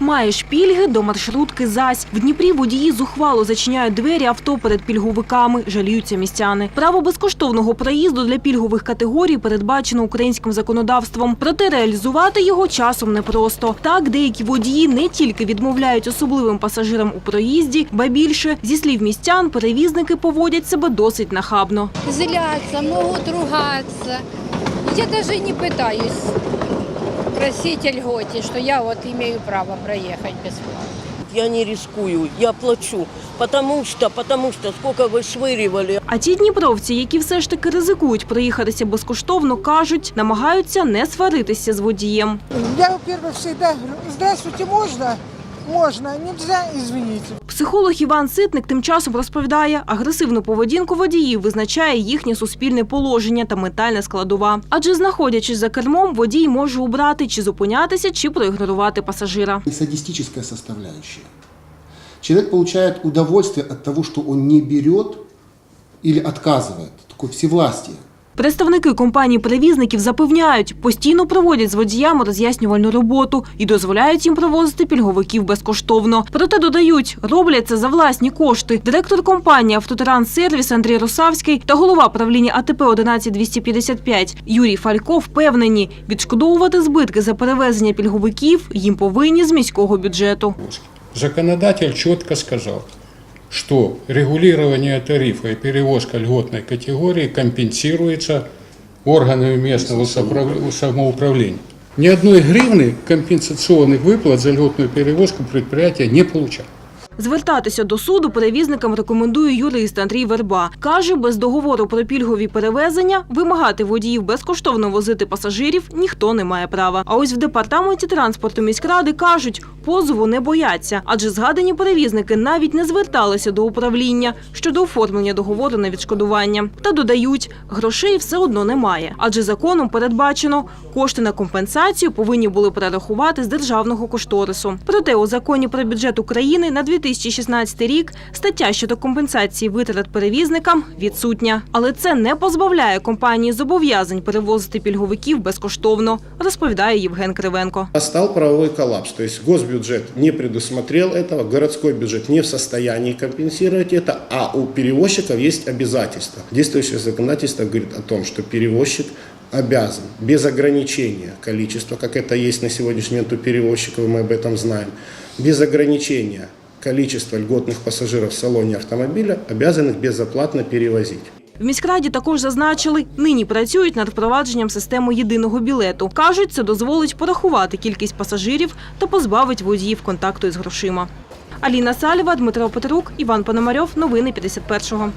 Маєш пільги до маршрутки зась. В Дніпрі водії зухвало зачиняють двері авто перед пільговиками, жаліються містяни. Право безкоштовного проїзду для пільгових категорій передбачено українським законодавством. Проте реалізувати його часом непросто. Так, деякі водії не тільки відмовляють особливим пасажирам у проїзді, ба більше, зі слів містян, перевізники поводять себе досить нахабно. злятся, могут ругаться. Я даже не пытаюсь просить о льготе, что я вот имею право проехать бесплатно. Я не рискую, я плачу, потому что, потому что сколько вышвыривали. А ті дніпровці, які все ж таки ризикують проїхатися безкоштовно, кажуть, намагаються не сваритися з водієм. Я, во-первых, всегда говорю, здравствуйте, можно? Можно, нельзя, извините. Психолог Іван Ситник тим часом розповідає, агресивну поведінку водіїв визначає їхнє суспільне положення та ментальна складова. Адже знаходячись за кермом, водій може обрати чи зупинятися, чи проігнорувати пасажира. и садистическая составляющая. Человек получает удовольствие от того, что он не берет или отказывает. Такое всевластие. Представники компанії перевізників запевняють, постійно проводять з водіями роз'яснювальну роботу і дозволяють їм провозити пільговиків безкоштовно. Проте додають, роблять це за власні кошти. Директор компанії «Автотранссервіс» Андрій Росавський та голова правління АТП 11255 Юрій Фалько впевнені, відшкодовувати збитки за перевезення пільговиків їм повинні з міського бюджету. Законодатель четко сказал, что регулирование тарифа и перевозка льготной категории компенсируется органами местного соправ- самоуправления. Ни одной гривны компенсационных выплат за льготную перевозку предприятие не получало. Звертатися до суду перевізникам рекомендує юрист Андрій Верба. Каже, без договору про пільгові перевезення вимагати водіїв безкоштовно возити пасажирів ніхто не має права. А ось в департаменті транспорту міськради кажуть, позову не бояться, адже згадані перевізники навіть не зверталися до управління щодо оформлення договору на відшкодування. Та додають, грошей все одно немає, адже законом передбачено, кошти на компенсацію повинні були перерахувати з державного кошторису. Проте у законі про бюджет України на 2016 рік стаття щодо компенсації витрат перевізникам відсутня. Але це не позбавляє компанії зобов'язань перевозити пільговиків безкоштовно, розповідає Євген Кривенко. Настал правовой коллапс, то есть госбюджет не предусмотрел этого, городской бюджет не в состоянии компенсировать это, а у перевозчиков есть обязательства. Действующее законодательство говорит о том, что перевозчик обязан без ограничения количества, как это есть на сегодняшний момент у перевозчиков, и мы об этом знаем, без ограничения количества льготных пассажиров в салоне автомобиля обязанных безоплатно перевозить. В міськраді також зазначили, нині працюють над впровадженням системи єдиного білету. Кажуть, це дозволить порахувати кількість пасажирів та позбавить водіїв контакту із грошима. Аліна Салєва, Дмитро Петрук, Іван Пономарьов. Новини 51-го.